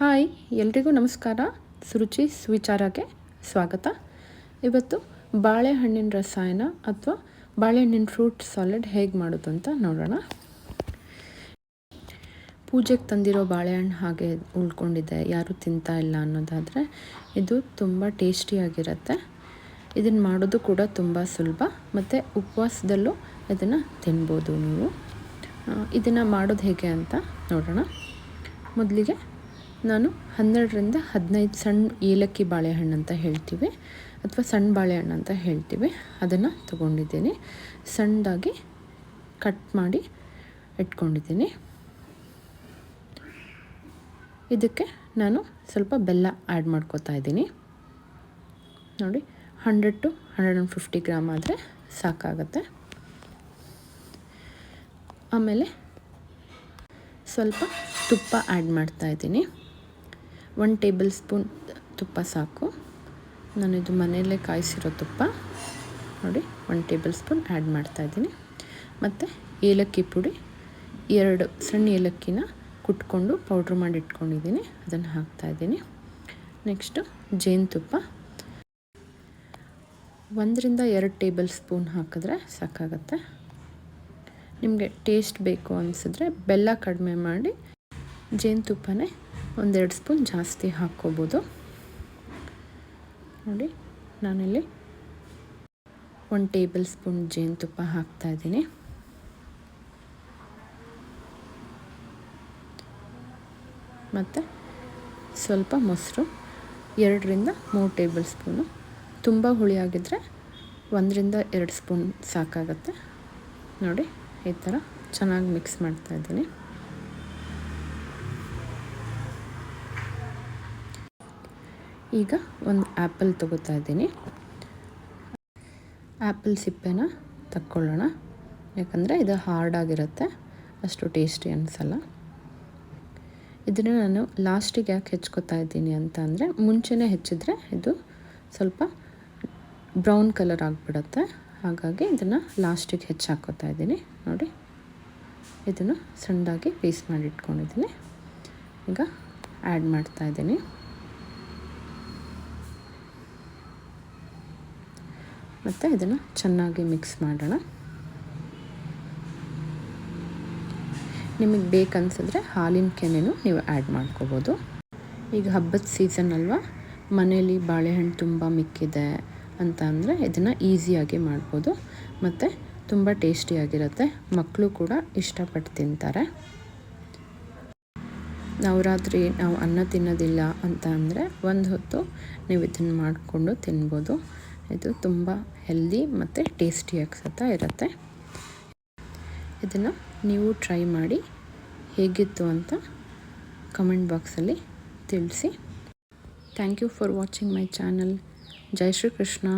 Hi, ಎಲ್ರಿಗೂ ನಮಸ್ಕಾರ. ಸುರುಚಿ ಸುವಿಚಾರಕ್ಕೆ ಸ್ವಾಗತ. ಇವತ್ತು ಬಾಳೆಹಣ್ಣಿನ ರಸಾಯನ ಅಥವಾ ಬಾಳೆಹಣ್ಣಿನ ಫ್ರೂಟ್ ಸಾಲೆಡ್ ಹೇಗೆ ಮಾಡೋದು ಅಂತ ನೋಡೋಣ. ಪೂಜೆಗೆ ತಂದಿರೋ ಬಾಳೆಹಣ್ಣು ಹಾಗೆ ಉಳ್ಕೊಂಡಿದೆ. ಯಾರೂ ತಿಂತಾ ಇಲ್ಲ ಅನ್ನೋದಾದರೆ ಇದು ತುಂಬ ಟೇಸ್ಟಿಯಾಗಿರುತ್ತೆ ಇದನ್ನು ಮಾಡೋದು ಕೂಡ ತುಂಬ ಸುಲಭ. ಮತ್ತು ಉಪವಾಸದಲ್ಲೂ ಇದನ್ನು ತಿನ್ಬೋದು ನೀವು. ಇದನ್ನು ಮಾಡೋದು ಹೇಗೆ ಅಂತ ನೋಡೋಣ. ಮೊದಲಿಗೆ ನಾನು ಹನ್ನೆರಡರಿಂದ ಹದಿನೈದು ಸಣ್ಣ ಏಲಕ್ಕಿ ಬಾಳೆಹಣ್ಣು ಅಂತ ಹೇಳ್ತೀವಿ ಅಥವಾ ಸಣ್ಣ ಬಾಳೆಹಣ್ಣು ಅಂತ ಹೇಳ್ತೀವಿ. ಅದನ್ನು ತಗೊಂಡಿದ್ದೀನಿ. ಸಣ್ಣದಾಗಿ ಕಟ್ ಮಾಡಿ ಇಟ್ಕೊಂಡಿದ್ದೀನಿ. ಇದಕ್ಕೆ ನಾನು ಸ್ವಲ್ಪ ಬೆಲ್ಲ ಆ್ಯಡ್ ಮಾಡ್ಕೋತಾ ಇದ್ದೀನಿ. ನೋಡಿ, hundred to hundred and fifty gram ಆದರೆ ಸಾಕಾಗತ್ತೆ. ಆಮೇಲೆ ಸ್ವಲ್ಪ ತುಪ್ಪ ಆ್ಯಡ್ ಮಾಡ್ತಾ ಇದ್ದೀನಿ. ಒನ್ ಟೇಬಲ್ ಸ್ಪೂನ್ ತುಪ್ಪ ಸಾಕು. ನಾನಿದು ಮನೆಯಲ್ಲೇ ಕಾಯಿಸಿರೋ ತುಪ್ಪ. ನೋಡಿ, ಒನ್ ಟೇಬಲ್ ಸ್ಪೂನ್ ಆ್ಯಡ್ ಮಾಡ್ತಾಯಿದ್ದೀನಿ ಮತ್ತು ಏಲಕ್ಕಿ ಪುಡಿ, ಎರಡು ಸಣ್ಣ ಏಲಕ್ಕಿನ ಕುಟ್ಕೊಂಡು ಪೌಡ್ರ್ ಮಾಡಿ ಇಟ್ಕೊಂಡಿದ್ದೀನಿ. ಅದನ್ನು ಹಾಕ್ತಾಯಿದ್ದೀನಿ ನೆಕ್ಸ್ಟು ಜೇನುತುಪ್ಪ ಒಂದರಿಂದ ಎರಡು ಟೇಬಲ್ ಸ್ಪೂನ್ ಹಾಕಿದ್ರೆ ಸಾಕಾಗತ್ತೆ. ನಿಮಗೆ ಟೇಸ್ಟ್ ಬೇಕು ಅನಿಸಿದ್ರೆ ಬೆಲ್ಲ ಕಡಿಮೆ ಮಾಡಿ ಜೇನುತುಪ್ಪನೇ ಒಂದೆರಡು ಸ್ಪೂನ್ ಜಾಸ್ತಿ ಹಾಕ್ಕೋಬೋದು. ನೋಡಿ, ನಾನಿಲ್ಲಿ ಒಂದು ಟೇಬಲ್ ಸ್ಪೂನ್ ಜೇನುತುಪ್ಪ ಹಾಕ್ತಾಯಿದ್ದೀನಿ ಮತ್ತು ಸ್ವಲ್ಪ ಮೊಸರು, ಎರಡರಿಂದ ಮೂರು ಟೇಬಲ್ ಸ್ಪೂನು. ತುಂಬ ಹುಳಿಯಾಗಿದ್ದರೆ ಒಂದರಿಂದ ಎರಡು ಸ್ಪೂನ್ ಸಾಕಾಗತ್ತೆ. ನೋಡಿ, ಈ ಥರ ಚೆನ್ನಾಗಿ ಮಿಕ್ಸ್ ಮಾಡ್ತಾಯಿದ್ದೀನಿ ಈಗ ಒಂದು ಆ್ಯಪಲ್ ತಗೋತಾ ಇದ್ದೀನಿ. ಆ್ಯಪಲ್ ಸಿಪ್ಪೆನ ತಕ್ಕೊಳ್ಳೋಣ. ಯಾಕಂದರೆ ಇದು ಹಾರ್ಡ್ ಆಗಿರುತ್ತೆ, ಅಷ್ಟು ಟೇಸ್ಟಿ ಅನಿಸಲ್ಲ. ಇದನ್ನು ನಾನು ಲಾಸ್ಟಿಗೆ ಯಾಕೆ ಹೆಚ್ಕೋತಾ ಇದ್ದೀನಿ ಅಂತ ಅಂದರೆ, ಮುಂಚೆನೇ ಹೆಚ್ಚಿದ್ರೆ ಇದು ಸ್ವಲ್ಪ ಬ್ರೌನ್ ಕಲರ್ ಆಗಿಬಿಡುತ್ತೆ. ಹಾಗಾಗಿ ಇದನ್ನು ಲಾಸ್ಟಿಗೆ ಹೆಚ್ಚು ಹಾಕೋತಾ ಇದ್ದೀನಿ. ನೋಡಿ, ಇದನ್ನು ಸಣ್ಣದಾಗಿ ಪೀಸ್ ಮಾಡಿ ಇಟ್ಕೊಂಡಿದ್ದೀನಿ. ಈಗ ಆ್ಯಡ್ ಮಾಡ್ತಾಯಿದ್ದೀನಿ ಮತ್ತು ಇದನ್ನು ಚೆನ್ನಾಗಿ ಮಿಕ್ಸ್ ಮಾಡೋಣ. ನಿಮಗೆ ಬೇಕನ್ಸಿದ್ರೆ ಹಾಲಿನ ಕೆನೆನೂ ನೀವು ಆ್ಯಡ್ ಮಾಡ್ಕೋಬೋದು. ಈಗ ಹಬ್ಬದ ಸೀಸನ್ ಅಲ್ವಾ? ಮನೇಲಿ ಬಾಳೆಹಣ್ಣು ತುಂಬ ಮಿಕ್ಕಿದೆ ಅಂತ ಅಂದರೆ ಇದನ್ನು ಈಸಿಯಾಗಿ ಮಾಡ್ಬೋದು. ಮತ್ತು ತುಂಬ ಟೇಸ್ಟಿಯಾಗಿರುತ್ತೆ ಮಕ್ಕಳು ಕೂಡ ಇಷ್ಟಪಟ್ಟು ತಿಂತಾರೆ. ನವರಾತ್ರಿ ನಾವು ಅನ್ನ ತಿನ್ನೋದಿಲ್ಲ ಅಂತ ಅಂದರೆ ಒಂದು ಹೊತ್ತು ನೀವು ಇದನ್ನು ಮಾಡಿಕೊಂಡು ತಿನ್ಬೋದು. ಇದು ತುಂಬ ಹೆಲ್ದಿ ಮತ್ತು ಟೇಸ್ಟಿಯಾಗಿ ಸತ ಇರುತ್ತೆ. ಇದನ್ನು ನೀವು ಟ್ರೈ ಮಾಡಿ ಹೇಗಿತ್ತು ಅಂತ ಕಮೆಂಟ್ ಬಾಕ್ಸಲ್ಲಿ ತಿಳಿಸಿ. Thank you for watching my channel Jai Shri Krishna